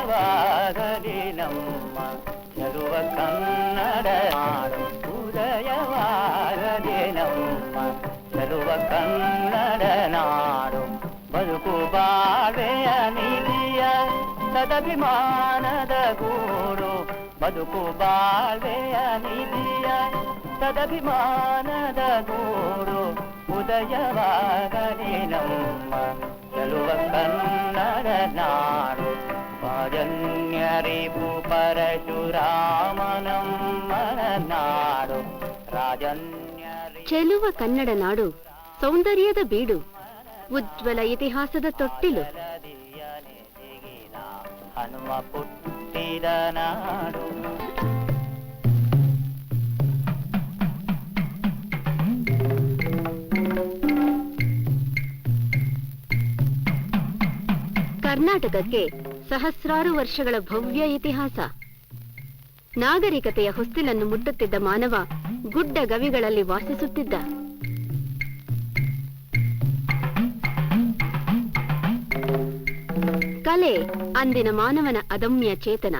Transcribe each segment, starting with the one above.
ಉದಯವಾಗಲಿ ನಮ್ಮ ಚೆಲುವ ಕನ್ನಡ ನಾಡು ಉದಯವಾಗಲಿ ನಮ್ಮ ಚೆಲುವ ಕನ್ನಡ ನಾಡು ಬದುಕು ಬಾಳೆಯ ನಿಧಿಯ ಸದಭಿಮಾನದ ಗೂಡು ಬದುಕು ಬಾಳ್ವೆಯ ನಿಧಿಯ ಸದಭಿಮಾನದ ಗೂಡು ಉದಯವಾಗಲಿ ನಮ್ಮ ಚೆಲುವ ಕನ್ನಡ ನಾಡು ನಾಡು ರಾಜನ್ಯರಿ ಚೆಲುವ ಕನ್ನಡ ನಾಡು ಸೌಂದರ್ಯದ ಬೀಡು ಉಜ್ವಲ ಇತಿಹಾಸದ ತೊಟ್ಟಿಲು. ಹನುಮ ಪುಟ್ಟಿದ ನಾಡು. ಕರ್ನಾಟಕಕ್ಕೆ ಸಹಸ್ರಾರು ವರ್ಷಗಳ ಭವ್ಯ ಇತಿಹಾಸ. ನಾಗರಿಕತೆಯ ಹೊಸ್ತಿಲನ್ನು ಮುಟ್ಟುತ್ತಿದ್ದ ಮಾನವ ಗುಡ್ಡ ಗವಿಗಳಲ್ಲಿ ವಾಸಿಸುತ್ತಿದ್ದ. ಕಲೆ ಅಂದಿನ ಮಾನವನ ಅದಮ್ಯ ಚೇತನ.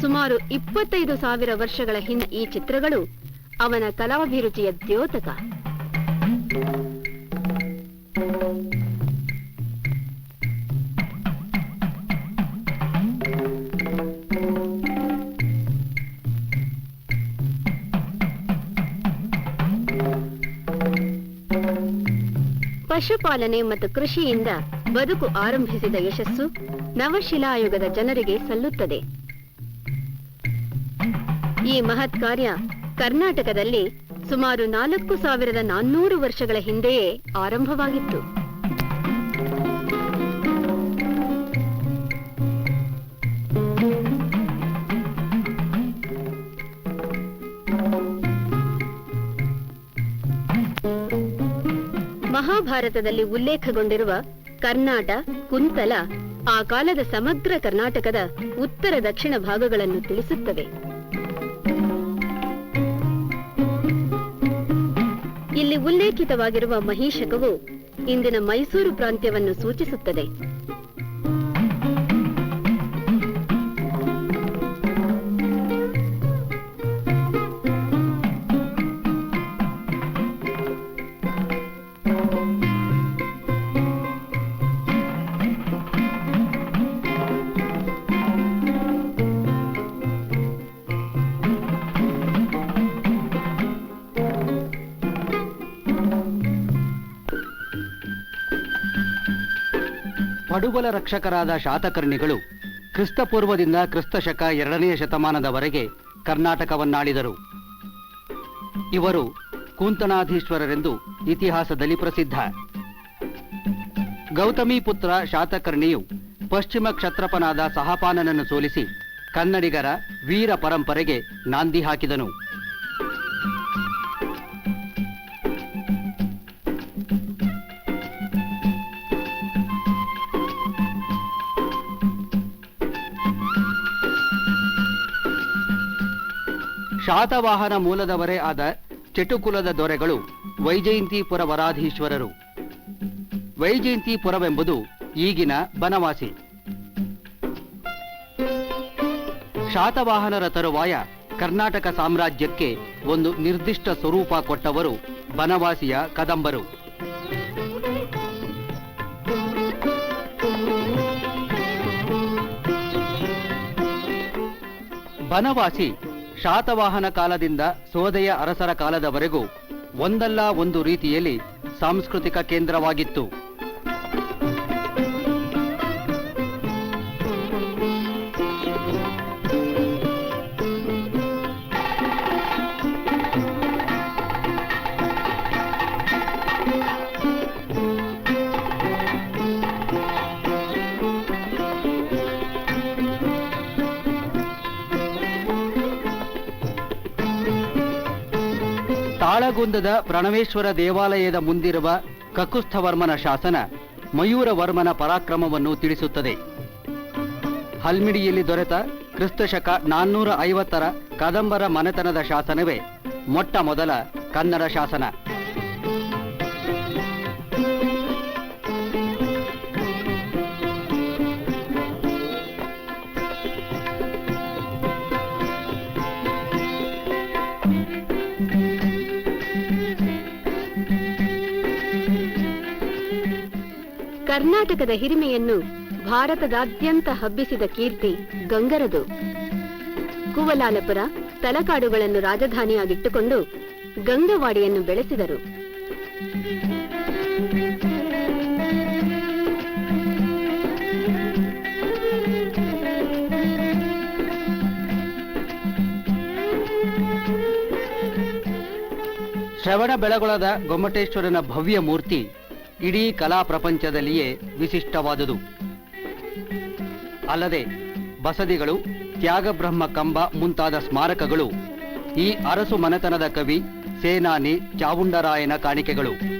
ಸುಮಾರು ಇಪ್ಪತ್ತೈದು ಸಾವಿರ ವರ್ಷಗಳ ಹಿಂದೆ ಈ ಚಿತ್ರಗಳು ಅವನ ಕಲಾಭಿರುಚಿಯ ದ್ಯೋತಕ. ಪಶುಪಾಲನೆ ಮತ್ತು ಕೃಷಿಯಿಂದ ಬದುಕು ಆರಂಭಿಸಿದ ಯಶಸ್ಸು ನವಶಿಲಾಯುಗದ ಜನರಿಗೆ ಸಲ್ಲುತ್ತದೆ. ಈ ಮಹತ್ ಕಾರ್ಯ ಕರ್ನಾಟಕದಲ್ಲಿ ಸುಮಾರು ನಾಲ್ಕು ಸಾವಿರದ ನಾನ್ನೂರು ವರ್ಷಗಳ ಹಿಂದೆಯೇ ಆರಂಭವಾಗಿತ್ತು. ಮಹಾಭಾರತದಲ್ಲಿ ಉಲ್ಲೇಖಗೊಂಡಿರುವ ಕರ್ನಾಟ, ಕುಂತಲ ಆ ಕಾಲದ ಸಮಗ್ರ ಕರ್ನಾಟಕದ ಉತ್ತರ ದಕ್ಷಿಣ ಭಾಗಗಳನ್ನು ತಿಳಿಸುತ್ತವೆ. ಇಲ್ಲಿ ಉಲ್ಲೇಖಿತವಾಗಿರುವ ಮಹಿಷಕವು ಇಂದಿನ ಮೈಸೂರು ಪ್ರಾಂತ್ಯವನ್ನು ಸೂಚಿಸುತ್ತದೆ. ಪಡುಬಲ ರಕ್ಷಕರಾದ ಶಾತಕರ್ಣಿಗಳು ಕ್ರಿಸ್ತಪೂರ್ವದಿಂದ ಕ್ರಿಸ್ತಶಕ ಎರಡನೆಯ ಶತಮಾನದವರೆಗೆ ಕರ್ನಾಟಕವನ್ನಾಳಿದರು. ಇವರು ಕೂಂತನಾಧೀಶ್ವರರೆಂದು ಇತಿಹಾಸದಲ್ಲಿ ಪ್ರಸಿದ್ಧ. ಗೌತಮಿ ಪುತ್ರ ಶಾತಕರ್ಣಿಯು ಪಶ್ಚಿಮ ಕ್ಷತ್ರಪನಾದ ಸಹಪಾನನನ್ನು ಸೋಲಿಸಿ ಕನ್ನಡಿಗರ ವೀರ ಪರಂಪರೆಗೆ ನಾಂದಿ ಹಾಕಿದನು. ಶಾತವಾಹನ ಮೂಲದವರೇ ಆದ ಚಟುಕುಲದ ದೊರೆಗಳು ವೈಜಯಂತಿಪುರ ವರಾಧೀಶ್ವರರು. ವೈಜಯಂತಿಪುರವೆಂಬುದು ಈಗಿನ ಬನವಾಸಿ. ಶಾತವಾಹನರ ತರುವಾಯ ಕರ್ನಾಟಕ ಸಾಮ್ರಾಜ್ಯಕ್ಕೆ ಒಂದು ನಿರ್ದಿಷ್ಟ ಸ್ವರೂಪ ಕೊಟ್ಟವರು ಬನವಾಸಿಯ ಕದಂಬರು. ಬನವಾಸಿ ಶಾತವಾಹನ ಕಾಲದಿಂದ ಸೋದೆಯ ಅರಸರ ಕಾಲದವರೆಗೂ ಒಂದಲ್ಲ ಒಂದು ರೀತಿಯಲ್ಲಿ ಸಾಂಸ್ಕೃತಿಕ ಕೇಂದ್ರವಾಗಿತ್ತು. ತಾಳಗುಂದದ ಪ್ರಣವೇಶ್ವರ ದೇವಾಲಯದ ಮುಂದಿರುವ ಕಕುಸ್ಥವರ್ಮನ ಶಾಸನ ಮಯೂರವರ್ಮನ ಪರಾಕ್ರಮವನ್ನು ತಿಳಿಸುತ್ತದೆ. ಹಲ್ಮಿಡಿಯಲ್ಲಿ ದೊರೆತ ಕ್ರಿಸ್ತಶಕ ನಾನ್ನೂರ ಐವತ್ತರ ಕದಂಬರ ಮನೆತನದ ಶಾಸನವೇ ಮೊಟ್ಟ ಮೊದಲ ಕನ್ನಡ ಶಾಸನ. ಕರ್ನಾಟಕದ ಹಿರಿಮೆಯನ್ನು ಭಾರತದಾದ್ಯಂತ ಹಬ್ಬಿಸಿದ ಕೀರ್ತಿ ಗಂಗರದು. ಕುವಲಾಲಪುರ ತಲಕಾಡುಗಳನ್ನು ರಾಜಧಾನಿಯಾಗಿಟ್ಟುಕೊಂಡು ಗಂಗವಾಡಿಯನ್ನು ಬೆಳೆಸಿದರು. ಶ್ರವಣ ಬೆಳಗೊಳದ ಗೊಮ್ಮಟೇಶ್ವರನ ಭವ್ಯ ಮೂರ್ತಿ ಇಡೀ ಕಲಾ ಪ್ರಪಂಚದಲ್ಲಿಯೇ ವಿಶಿಷ್ಟವಾದುದು. ಅಲ್ಲದೆ, ಬಸದಿಗಳು, ತ್ಯಾಗಬ್ರಹ್ಮ ಕಂಬ ಮುಂತಾದ ಸ್ಮಾರಕಗಳು, ಈ ಅರಸು ಮನೆತನದ ಕವಿ, ಸೇನಾನಿ ಚಾವುಂಡರಾಯನ ಕಾಣಿಕೆಗಳು.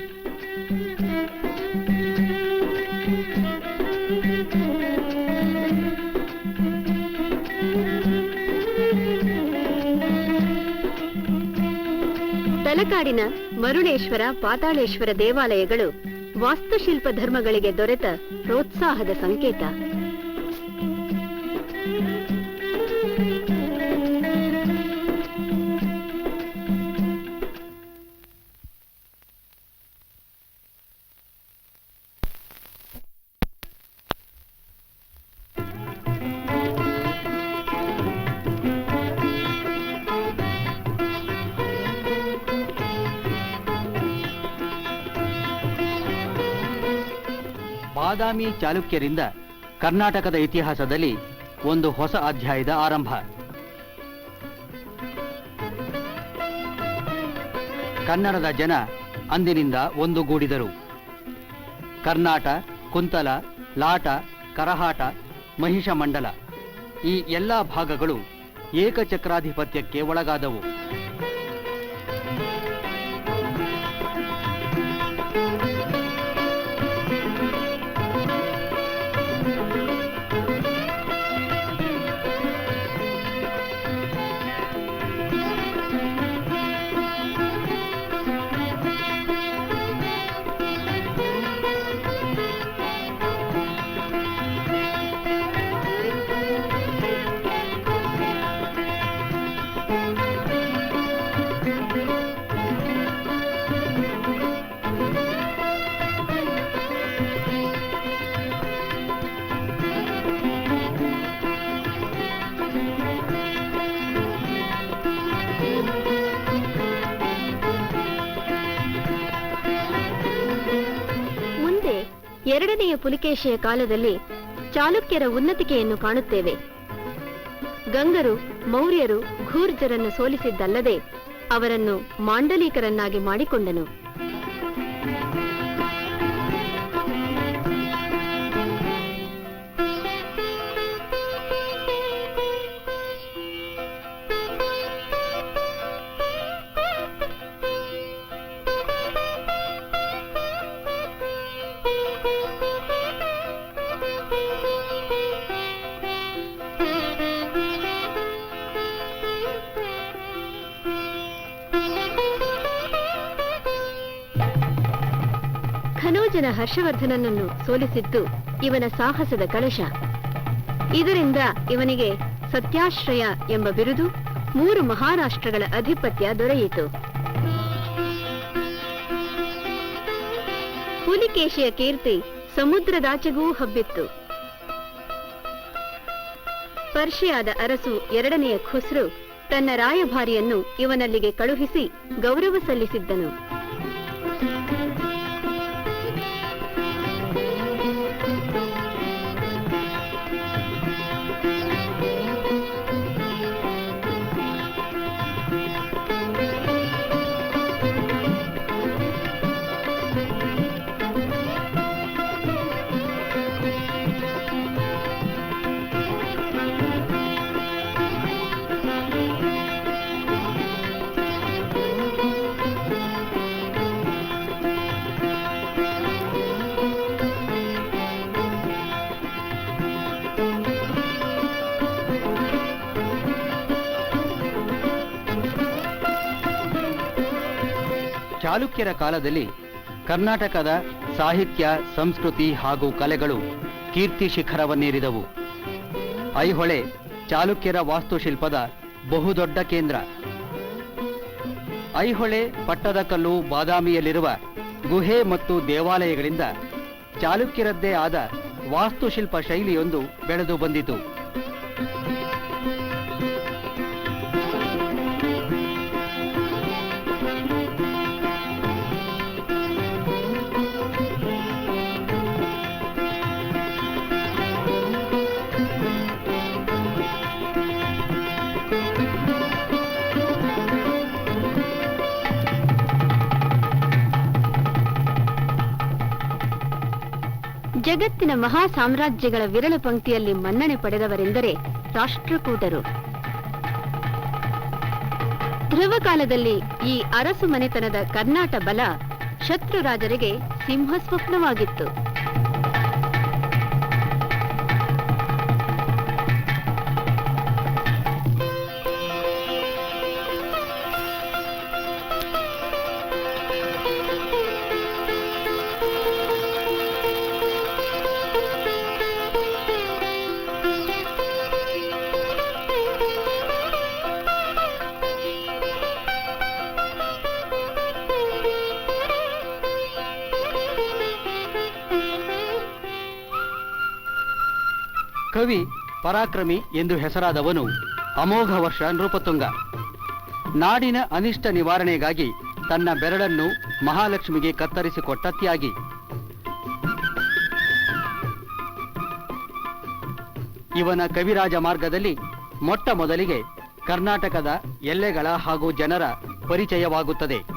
ತಲಕಾಡಿನ ಮರುಳೇಶ್ವರ ಪಾತಾಳೇಶ್ವರ ದೇವಾಲಯಗಳು ವಾಸ್ತುಶಿಲ್ಪ ಧರ್ಮಗಳಿಗೆ ದೊರೆತ ಪ್ರೋತ್ಸಾಹದ ಸಂಕೇತ. ಬಾದಾಮಿ ಚಾಲುಕ್ಯರಿಂದ ಕರ್ನಾಟಕದ ಇತಿಹಾಸದಲ್ಲಿ ಒಂದು ಹೊಸ ಅಧ್ಯಾಯದ ಆರಂಭ. ಕನ್ನಡದ ಜನ ಅಂದಿನಿಂದ ಒಂದುಗೂಡಿದರು. ಕರ್ನಾಟ, ಕುಂತಲ, ಲಾಟ, ಕರಹಾಟ, ಮಹಿಷಮಂಡಲ ಈ ಎಲ್ಲ ಭಾಗಗಳು ಏಕಚಕ್ರಾಧಿಪತ್ಯಕ್ಕೆ ಒಳಗಾದವು. ಪುಲಿಕೇಶಿಯ ಕಾಲದಲ್ಲಿ ಚಾಲುಕ್ಯರ ಉನ್ನತಿಕೆಯನ್ನು ಕಾಣುತ್ತೇವೆ. ಗಂಗರು ಮೌರ್ಯರು ಘೂರ್ಜರನ್ನು ಸೋಲಿಸಿದ್ದಲ್ಲದೆ ಅವರನ್ನು ಮಾಂಡಲೀಕರನ್ನಾಗಿ ಮಾಡಿಕೊಂಡನು. ಹರ್ಷವರ್ಧನನನ್ನು ಸೋಲಿಸಿದ್ದು ಇವನ ಸಾಹಸದ ಕಳಶ. ಇದರಿಂದ ಇವನಿಗೆ ಸತ್ಯಾಶ್ರಯ ಎಂಬ ಬಿರುದು ಮೂರು ಮಹಾರಾಷ್ಟ್ರಗಳ ಅಧಿಪತ್ಯ ದೊರೆಯಿತು. ಹುಲಿಕೇಶಿಯ ಕೀರ್ತಿ ಸಮುದ್ರದಾಚೆಗೂ ಹಬ್ಬಿತ್ತು. ಪರ್ಷಿಯಾದ ಅರಸು ಎರಡನೆಯ ಖುಸ್ರು ತನ್ನ ರಾಯಭಾರಿಯನ್ನು ಇವನಲ್ಲಿಗೆ ಕಳುಹಿಸಿ ಗೌರವ ಸಲ್ಲಿಸಿದ್ದನು. ಚಾಲುಕ್ಯರ ಕಾಲದಲ್ಲಿ ಕರ್ನಾಟಕದ ಸಾಹಿತ್ಯ, ಸಂಸ್ಕೃತಿ ಹಾಗೂ ಕಲೆಗಳು ಕೀರ್ತಿ ಶಿಖರವನ್ನೇರಿದವು. ಐಹೊಳೆ ಚಾಲುಕ್ಯರ ವಾಸ್ತುಶಿಲ್ಪದ ಬಹುದೊಡ್ಡ ಕೇಂದ್ರ. ಐಹೊಳೆ ಪಟ್ಟದಕಲ್ಲು ಬಾದಾಮಿಯಲ್ಲಿರುವ ಗುಹೆ ಮತ್ತು ದೇವಾಲಯಗಳಿಂದ ಚಾಲುಕ್ಯರದ್ದೇ ಆದ ವಾಸ್ತುಶಿಲ್ಪ ಶೈಲಿಯೊಂದು ಬೆಳೆದು ಬಂದಿತು. ಜಗತ್ತಿನ ಮಹಾ ಸಾಮ್ರಾಜ್ಯಗಳ ವಿರಳ ಪಂಕ್ತಿಯಲ್ಲಿ ಮನ್ನಣೆ ಪಡೆದವರೆಂದರೆ ರಾಷ್ಟ್ರಕೂಟರು. ಧ್ರುವಕಾಲದಲ್ಲಿ ಈ ಅರಸು ಮನೆತನದ ಕರ್ನಾಟ ಬಲ ಶತ್ರು ರಾಜರಿಗೆ ಸಿಂಹ ಸ್ವಪ್ನವಾಗಿತ್ತು ಕವಿ ಪರಾಕ್ರಮಿ ಎಂದು ಹೆಸರಾದವನು ಅಮೋಘ ವರ್ಷ ನೃಪತುಂಗ. ನಾಡಿನ ಅನಿಷ್ಟ ನಿವಾರಣೆಗಾಗಿ ತನ್ನ ಬೆರಳನ್ನು ಮಹಾಲಕ್ಷ್ಮಿಗೆ ಕತ್ತರಿಸಿಕೊಟ್ಟ ತ್ಯಾಗಿ. ಇವನ ಕವಿರಾಜ ಮಾರ್ಗದಲ್ಲಿ ಮೊಟ್ಟ ಮೊದಲಿಗೆ ಕರ್ನಾಟಕದ ಎಲ್ಲೆಗಳ ಹಾಗೂ ಜನರ ಪರಿಚಯವಾಗುತ್ತದೆ.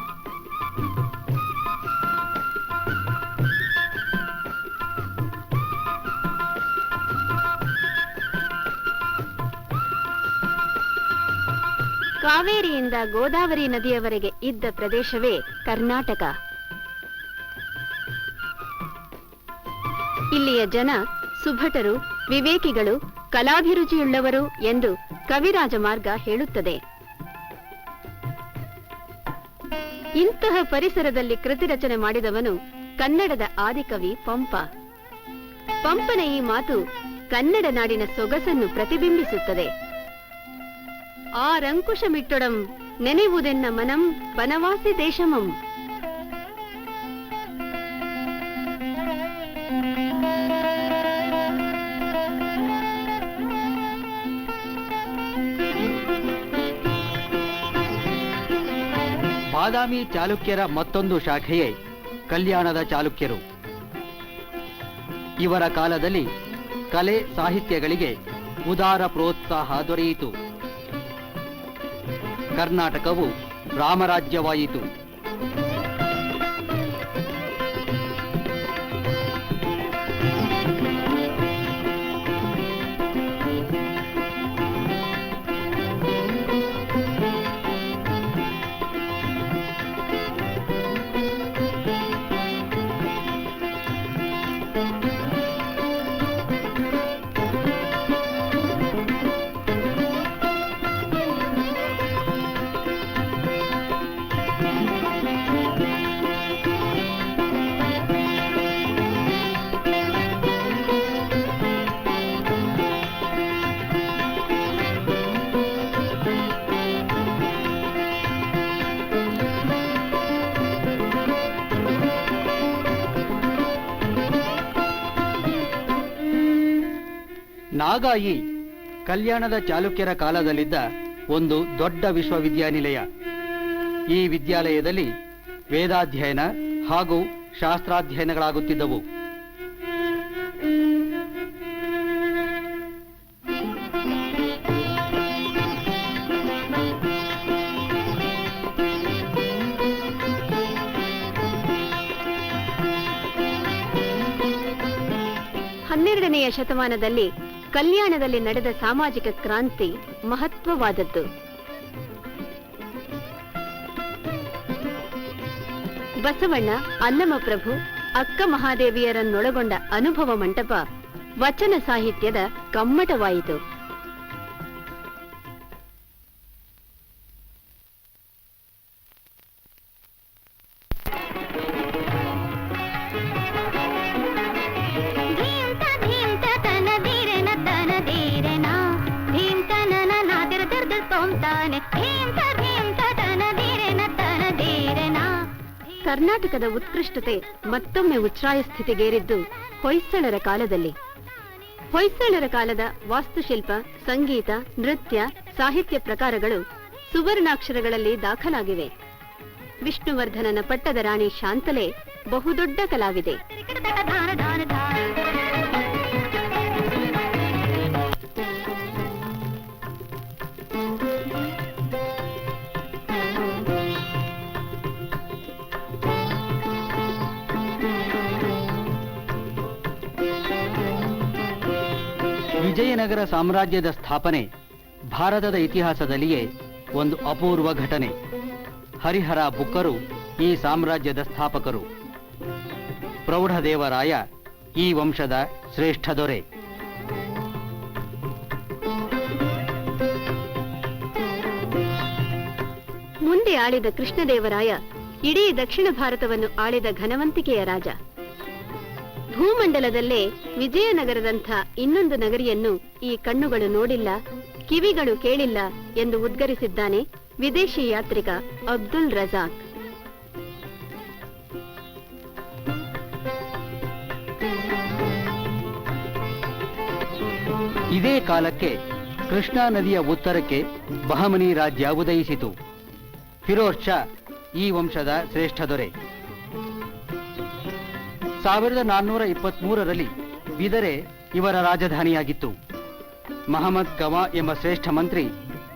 ಕಾವೇರಿಯಿಂದ ಗೋದಾವರಿ ನದಿಯವರೆಗೆ ಇದ್ದ ಪ್ರದೇಶವೇ ಕರ್ನಾಟಕ. ಇಲ್ಲಿಯ ಜನ ಸುಭಟರು, ವಿವೇಕಿಗಳು, ಕಲಾಭಿರುಚಿಯುಳ್ಳವರು ಎಂದು ಕವಿರಾಜ ಮಾರ್ಗ ಹೇಳುತ್ತದೆ. ಇಂತಹ ಪರಿಸರದಲ್ಲಿ ಕೃತಿ ರಚನೆ ಮಾಡಿದವನು ಕನ್ನಡದ ಆದಿಕವಿ ಪಂಪ. ಪಂಪನ ಈ ಮಾತು ಕನ್ನಡ ನಾಡಿನ ಸೊಗಸನ್ನು ಪ್ರತಿಬಿಂಬಿಸುತ್ತದೆ. ಆರಂಕುಶಮಿಟ್ಟೊಡಂ ನೆನೆವುದೆನ್ನ ಮನಂ ಬನವಾಸಿ ದೇಶಮಂ. ಬಾದಾಮಿ ಚಾಲುಕ್ಯರ ಮತ್ತೊಂದು ಶಾಖೆಯೇ ಕಲ್ಯಾಣದ ಚಾಲುಕ್ಯರು. ಇವರ ಕಾಲದಲ್ಲಿ ಕಲೆ ಸಾಹಿತ್ಯಗಳಿಗೆ ಉದಾರ ಪ್ರೋತ್ಸಾಹ ದೊರೆಯಿತು. ಕರ್ನಾಟಕವು ರಾಮರಾಜ್ಯವಾಯಿತು. ನಾಗಾಯಿ ಕಲ್ಯಾಣದ ಚಾಲುಕ್ಯರ ಕಾಲದಲ್ಲಿದ್ದ ಒಂದು ದೊಡ್ಡ ವಿಶ್ವವಿದ್ಯಾನಿಲಯ. ಈ ವಿದ್ಯಾಲಯದಲ್ಲಿ ವೇದಾಧ್ಯಯನ ಹಾಗೂ ಶಾಸ್ತ್ರಾಧ್ಯಯನಗಳಾಗುತ್ತಿದ್ದವು. ಹನ್ನೆರಡನೆಯ ಶತಮಾನದಲ್ಲಿ ಕಲ್ಯಾಣದಲ್ಲಿ ನಡೆದ ಸಾಮಾಜಿಕ ಕ್ರಾಂತಿ ಮಹತ್ವವಾದದ್ದು. ಬಸವಣ್ಣ ಅನ್ನಮಪ್ರಭು ಅಕ್ಕ ಮಹಾದೇವಿಯರನ್ನೊಳಗೊಂಡ ಅನುಭವ ಮಂಟಪ ವಚನ ಸಾಹಿತ್ಯದ ಕಮ್ಮಟವಾಯಿತು. ಕರ್ನಾಟಕದ ಉತ್ಕೃಷ್ಟತೆ ಮತ್ತೊಮ್ಮೆ ಉಚ್ಛ್ರಾಯ ಸ್ಥಿತಿಗೇರಿದ್ದು ಹೊಯ್ಸಳರ ಕಾಲದಲ್ಲಿ. ಹೊಯ್ಸಳರ ಕಾಲದ ವಾಸ್ತುಶಿಲ್ಪ, ಸಂಗೀತ, ನೃತ್ಯ, ಸಾಹಿತ್ಯ ಪ್ರಕಾರಗಳು ಸುವರ್ಣಾಕ್ಷರಗಳಲ್ಲಿ ದಾಖಲಾಗಿವೆ. ವಿಷ್ಣುವರ್ಧನನ ಪಟ್ಟದ ರಾಣಿ ಶಾಂತಲೆ ಬಹುದೊಡ್ಡ ಕಲಾವಿದೆ. ವಿಜಯನಗರ ಸಾಮ್ರಾಜ್ಯದ ಸ್ಥಾಪನೆ ಭಾರತದ ಇತಿಹಾಸದಲ್ಲಿಯೇ ಒಂದು ಅಪೂರ್ವ ಘಟನೆ. ಹರಿಹರ ಬುಕ್ಕರು ಈ ಸಾಮ್ರಾಜ್ಯದ ಸ್ಥಾಪಕರು. ಪ್ರೌಢದೇವರಾಯ ಈ ವಂಶದ ಶ್ರೇಷ್ಠ ದೊರೆ. ಮುಂದೆ ಆಳಿದ ಕೃಷ್ಣದೇವರಾಯ ಇಡೀ ದಕ್ಷಿಣ ಭಾರತವನ್ನು ಆಳಿದ ಘನವಂತಿಕೆಯ ರಾಜ. ಭೂಮಂಡಲದಲ್ಲೇ ವಿಜಯನಗರದಂಥ ಇನ್ನೊಂದು ನಗರಿಯನ್ನು ಈ ಕಣ್ಣುಗಳು ನೋಡಿಲ್ಲ, ಕಿವಿಗಳು ಕೇಳಿಲ್ಲ ಎಂದು ಉದ್ಗರಿಸಿದ್ದಾನೆ ವಿದೇಶಿ ಯಾತ್ರಿಕ ಅಬ್ದುಲ್ ರಜಾಕ್. ಇದೇ ಕಾಲಕ್ಕೆ ಕೃಷ್ಣಾ ನದಿಯ ಉತ್ತರಕ್ಕೆ ಬಹಮನಿ ರಾಜ್ಯ ಉದಯಿಸಿತು. ಫಿರೋಜ್ ಶಾ ಈ ವಂಶದ ಶ್ರೇಷ್ಠ ದೊರೆ. ಸಾವಿರದ ನಾನ್ನೂರ ಇಪ್ಪತ್ಮೂರರಲ್ಲಿ ಬಿದರೆ ಇವರ ರಾಜಧಾನಿಯಾಗಿತ್ತು. ಮಹಮ್ಮದ್ ಗವಾ ಎಂಬ ಶ್ರೇಷ್ಠ ಮಂತ್ರಿ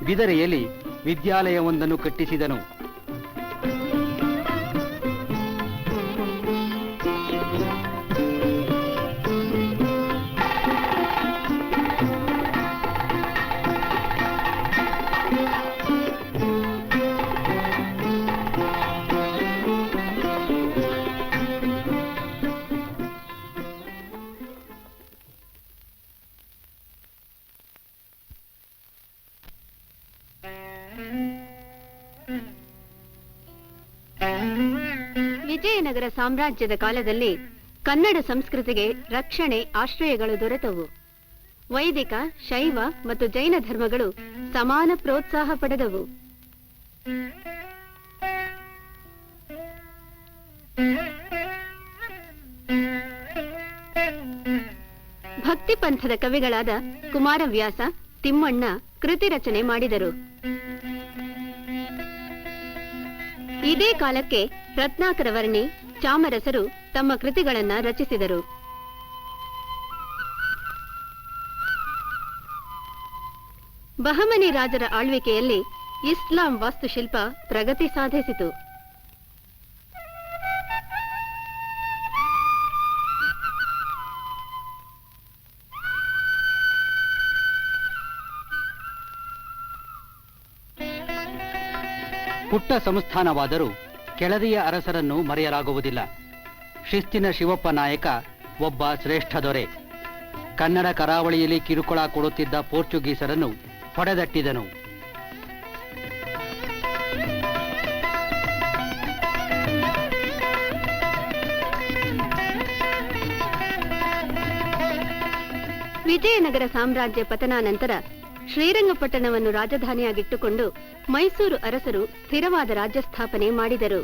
ಬಿದರೆಯಲ್ಲಿ ವಿದ್ಯಾಲಯವೊಂದನ್ನು ಕಟ್ಟಿಸಿದನು. ವಿಜಯನಗರ ಸಾಮ್ರಾಜ್ಯದ ಕಾಲದಲ್ಲಿ ಕನ್ನಡ ಸಂಸ್ಕೃತಿಗೆ ರಕ್ಷಣೆ ಆಶ್ರಯಗಳು ದೊರೆತವು. ವೈದಿಕ, ಶೈವ ಮತ್ತು ಜೈನ ಧರ್ಮಗಳು ಸಮಾನ ಪ್ರೋತ್ಸಾಹ ಪಡೆದವು. ಭಕ್ತಿ ಪಂಥದ ಕವಿಗಳಾದ ಕುಮಾರವ್ಯಾಸ, ತಿಮ್ಮಣ್ಣ ಕೃತಿ ರಚನೆ ಮಾಡಿದರು. ಇದೇ ಕಾಲಕ್ಕೆ ರತ್ನಾಕರ ವರ್ಣಿ ಚಾಮರಸರು ತಮ್ಮ ಕೃತಿಗಳನ್ನ ರಚಿಸಿದರು. ಬಹಮನಿ ರಾಜರ ಆಳ್ವಿಕೆಯಲ್ಲಿ ಇಸ್ಲಾಂ ವಾಸ್ತುಶಿಲ್ಪ ಪ್ರಗತಿ ಸಾಧಿಸಿತು. ಪುಟ್ಟ ಸಂಸ್ಥಾನವಾದರೂ ಕೆಳದಿಯ ಅರಸರನ್ನು ಮರೆಯಲಾಗುವುದಿಲ್ಲ. ಶಿಸ್ತಿನ ಶಿವಪ್ಪ ನಾಯಕ ಒಬ್ಬ ಶ್ರೇಷ್ಠ ದೊರೆ. ಕನ್ನಡ ಕರಾವಳಿಯಲ್ಲಿ ಕಿರುಕುಳ ಕೊಡುತ್ತಿದ್ದ ಪೋರ್ಚುಗೀಸರನ್ನು ಹೊಡೆದಟ್ಟಿದನು. ವಿಜಯನಗರ ಸಾಮ್ರಾಜ್ಯ ಪತನಾನಂತರ ಶ್ರೀರಂಗಪಟ್ಟಣವನ್ನು ರಾಜಧಾನಿಯಾಗಿಟ್ಟುಕೊಂಡು ಮೈಸೂರು ಅರಸರು ಸ್ಥಿರವಾದ ರಾಜ್ಯ ಸ್ಥಾಪನೆ ಮಾಡಿದರು.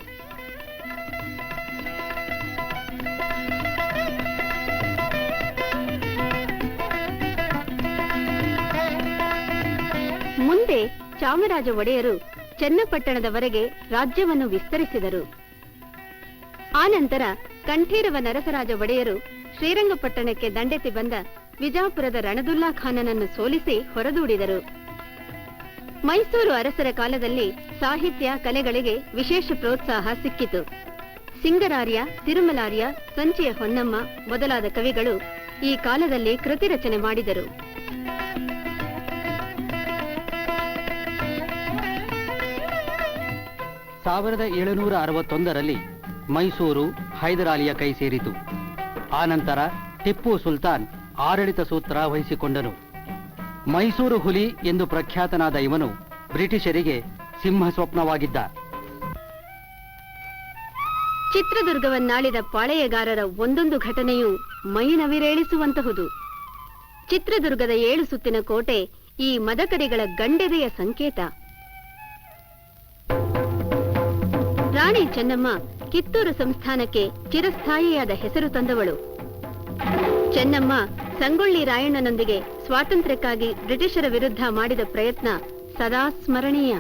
ಮುಂದೆ ಚಾಮರಾಜ ಒಡೆಯರು ಚನ್ನಪಟ್ಟಣದವರೆಗೆ ರಾಜ್ಯವನ್ನು ವಿಸ್ತರಿಸಿದರು. ಆನಂತರ ಕಂಠೀರವ ನರಸರಾಜ ಒಡೆಯರು ಶ್ರೀರಂಗಪಟ್ಟಣಕ್ಕೆ ದಂಡೆತ್ತಿ ಬಂದ ವಿಜಾಪುರದ ರಣದುಲ್ಲಾ ಖಾನನನ್ನು ಸೋಲಿಸಿ ಹೊರದೂಡಿದರು. ಮೈಸೂರು ಅರಸರ ಕಾಲದಲ್ಲಿ ಸಾಹಿತ್ಯ ಕಲೆಗಳಿಗೆ ವಿಶೇಷ ಪ್ರೋತ್ಸಾಹ ಸಿಕ್ಕಿತು. ಸಿಂಗರಾರ್ಯ, ತಿರುಮಲಾರ್ಯ ಸಂಚಿಯ ಹೊನ್ನಮ್ಮ ಮೊದಲಾದ ಕವಿಗಳು ಈ ಕಾಲದಲ್ಲಿ ಕೃತಿ ರಚನೆ ಮಾಡಿದರು. ಸಾವಿರದ ಏಳುನೂರ ಅರವತ್ತೊಂದರಲ್ಲಿ ಮೈಸೂರು ಹೈದರಾಲಿಯ ಕೈ ಸೇರಿತು. ಆನಂತರ ಟಿಪ್ಪು ಸುಲ್ತಾನ್ ಆಡಳಿತ ಸೂತ್ರ ವಹಿಸಿಕೊಂಡನು. ಮೈಸೂರು ಹುಲಿ ಎಂದು ಪ್ರಖ್ಯಾತನಾದ ಇವನು ಬ್ರಿಟಿಷರಿಗೆ ಸಿಂಹ ಸ್ವಪ್ನವಾಗಿದ್ದ ಚಿತ್ರದುರ್ಗವನ್ನಾಳಿದ ಪಾಳೆಯಗಾರರ ಒಂದೊಂದು ಘಟನೆಯು ಮೈನವಿರೇಳಿಸುವಂತಹುದು. ಚಿತ್ರದುರ್ಗದ ಏಳು ಸುತ್ತಿನ ಕೋಟೆ ಈ ಮದಕರಿಗಳ ಗಂಡೆದೆಯ ಸಂಕೇತ. ರಾಣಿ ಚೆನ್ನಮ್ಮ ಕಿತ್ತೂರು ಸಂಸ್ಥಾನಕ್ಕೆ ಚಿರಸ್ಥಾಯಿಯಾದ ಹೆಸರು ತಂದವಳು. ಚೆನ್ನಮ್ಮ ಸಂಗೊಳ್ಳಿ ರಾಯಣ್ಣನೊಂದಿಗೆ ಸ್ವಾತಂತ್ರ್ಯಕ್ಕಾಗಿ ಬ್ರಿಟಿಷರ ವಿರುದ್ಧ ಮಾಡಿದ ಪ್ರಯತ್ನ ಸದಾ ಸ್ಮರಣೀಯ.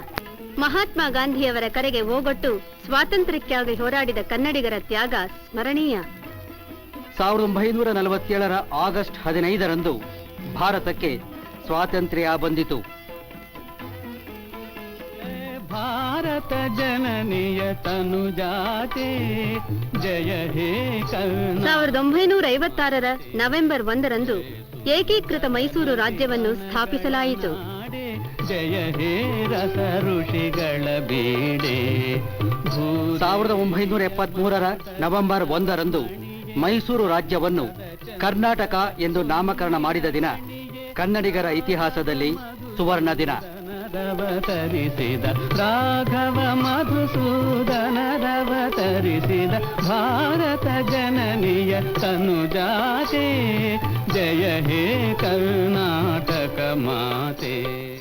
ಮಹಾತ್ಮ ಗಾಂಧಿಯವರ ಕರೆಗೆ ಓಗೊಟ್ಟು ಸ್ವಾತಂತ್ರ್ಯಕ್ಕಾಗಿ ಹೋರಾಡಿದ ಕನ್ನಡಿಗರ ತ್ಯಾಗ ಸ್ಮರಣೀಯ. ಸಾವಿರದ ಒಂಬೈನೂರ ನಲವತ್ತೇಳರ ಆಗಸ್ಟ್ ಹದಿನೈದರಂದು ಭಾರತಕ್ಕೆ ಸ್ವಾತಂತ್ರ್ಯ ಬಂದಿತು. ಭಾರತ ಜನನಿಯ ತನು ಜಾತಿ. ಜಯ ಹೇ ಕರ್ಣ. ಸಾವಿರದ ಒಂಬೈನೂರ ಐವತ್ತಾರರ ನವೆಂಬರ್ ಒಂದರಂದು ಏಕೀಕೃತ ಮೈಸೂರು ರಾಜ್ಯವನ್ನು ಸ್ಥಾಪಿಸಲಾಯಿತು. ಜಯ ಹೇ ರಸ ಋಷಿಗಳ ಬೇಡೆ. ಸಾವಿರದ ಒಂಬೈನೂರ ಎಪ್ಪತ್ಮೂರರ ನವೆಂಬರ್ ಒಂದರಂದು ಮೈಸೂರು ರಾಜ್ಯವನ್ನು ಕರ್ನಾಟಕ ಎಂದು ನಾಮಕರಣ ಮಾಡಿದ ದಿನ ಕನ್ನಡಿಗರ ಇತಿಹಾಸದಲ್ಲಿ ಸುವರ್ಣ ದಿನ. ಅವತರಿಸಿದ ರಾಘವ ಮಧುಸೂದನರವತರಿಸಿದ ಭಾರತ ಜನನಿಯ ತನುಜಾತೆ. ಜಯ ಹೇ ಕರ್ನಾಟಕ ಮಾತೆ.